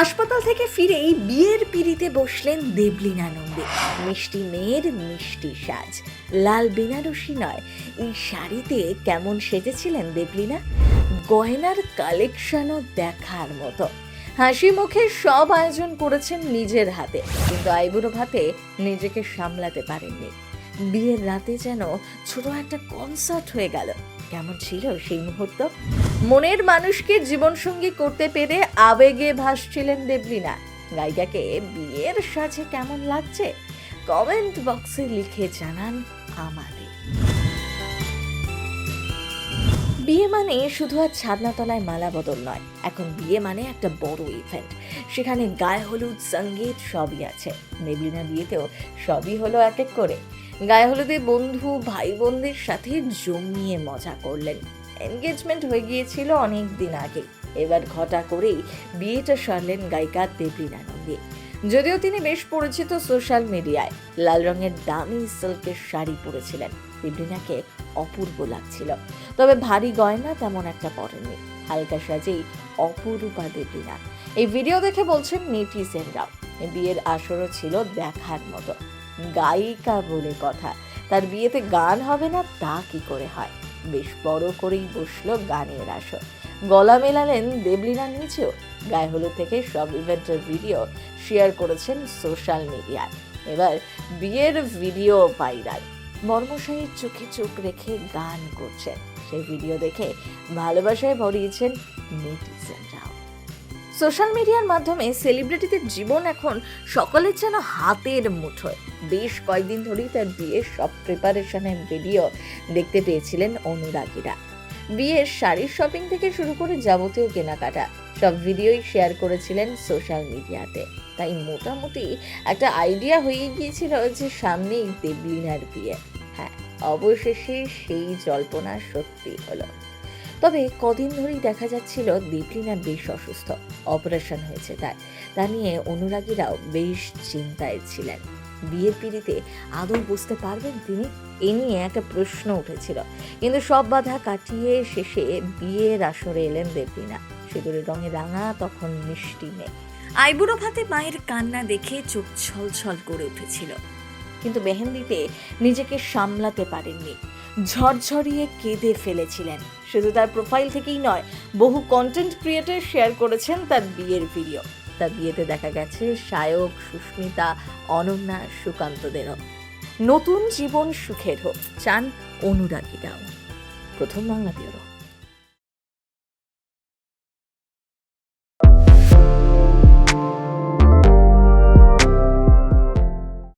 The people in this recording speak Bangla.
হাসপাতাল থেকে ফিরেই বিয়ের পিড়িতে বসলেন দেবলীনা নন্দী মিষ্টি মেয়ের মিষ্টি সাজ। লাল বেনারসি নয়। এই শাড়িতে কেমন সেজেছিলেন দেবলীনা? গয়নার কালেকশনও দেখার মতো। হাসি মুখে সব আয়োজন করেছেন নিজের হাতে। কিন্তু আইবুড়ো ভাতে নিজেকে সামলাতে পারেননি। বিয়ের রাতে যেন ছোট একটা কনসার্ট হয়ে গেল। কেমন ছিল সেই মুহূর্ত? মনের মানুষকে জীবনসঙ্গী করতে পেরে আবেগে ভাসছিলেন দেবলীনা। গায়িকাকে বিয়ের সাজে কেমন লাগছে? কমেন্ট বক্সে লিখে জানান আমাদের। বিয়ে মানে শুধু আর ছাদনাতলায় মালা বদল নয়, এখন বিয়ে মানে একটা বড় ইভেন্ট সেখানে গায়ে হলুদ, সংগীত সবই আছে। দেবলিনা বিয়েতেও সবই হলো এক এক করে। গায়ে হলুদে বন্ধু ভাই বোনদের সাথে জমিয়ে মজা করলেন। এনগেজমেন্ট হয়ে গিয়েছিল অনেক দিন আগে। এবার ঘটা করেই বিয়েটা সারলেন গায়িকা দেবলিনা নন্দী যদিও তিনি বেশ পরিচিত সোশ্যাল মিডিয়ায়, লাল রঙের দামি সিল্কের শাড়ি পরেছিলেন। দেবলিনাকে অপূর্ব লাগছিল। তবে ভারী গয়না তেমন একটা পরেননি। হালকা সাজেই অপরূপা দেবলিনা এই ভিডিও দেখে বলছেন নেটিজেনরাও বিয়ের আসরও ছিল দেখার মতো। গায়িকা বলে কথা। তার বিয়েতে গান হবে না, তা কি করে হয়? বেশ বড় করেই বসল গানের আসর। গলা মেলালেন দেবলিনা নিচেও গায়ে হলুদ থেকে সব ইভেন্টের ভিডিও শেয়ার করেছেন সোশ্যাল মিডিয়ায়। এবার বিয়ের ভিডিও ভাইরাল। মর্মশাহীর চোখে চোখ রেখে গান করছেন। সেই ভিডিও দেখে ভালোবাসায় ভরিয়েছেন নেটিজেনরাও। সোশ্যাল মিডিয়ার মাধ্যমে সেলিব্রিটিদের জীবন এখন সকলের যেন হাতের মুঠোয়। বেশ কয়েকদিন ধরেই তার বিয়ের সব প্রিপারেশনের ভিডিও দেখতে পেয়েছিলেন অনুরাগীরা। বিয়ের শাড়ির শপিং থেকে শুরু করে যাবতীয় কেনাকাটা, সব ভিডিওই শেয়ার করেছিলেন সোশ্যাল মিডিয়াতে। তাই মোটামুটি একটা আইডিয়া হয়ে গিয়েছিল যে সামনেই দেবলিনার বিয়ে। হ্যাঁ অবশেষে সেই জল্পনা সত্যি হলো। তবে কদিন ধরেই দেখা যাচ্ছিল দেবলিনা বেশ অসুস্থ। অপারেশন হয়েছে তার। তা নিয়ে অনুরাগীরাও বেশ চিন্তায় ছিলেন। বিয়ের পিড়িতে আদৌ বুঝতে পারবেন তিনি? এ নিয়ে একটা প্রশ্ন উঠেছিল। কিন্তু সব বাধা কাটিয়ে শেষে বিয়ের আসরে এলেন দেবলিনা সিঁদুরের রঙে রাঙা তখন মিষ্টি মেয়ে আইবুড়ো ভাতে মায়ের কান্না দেখে চোখ ছলছল করে উঠেছিল। কিন্তু মেহেন্দিতে নিজেকে সামলাতে পারেননি। ঝরঝরিয়ে কেঁদে ফেলেছিলেন। শুধু তার প্রোফাইল থেকেই নয়, বহু কন্টেন্ট ক্রিয়েটর শেয়ার করেছেন তার বিয়ের ভিডিও তার বিয়েতে দেখা গেছে সায়ক সুস্মিতা, অনন্যা, সুকান্ত সুকান্তদেরও নতুন জীবন সুখের হোক, চান অনুরাগীরাও প্রথম বাংলা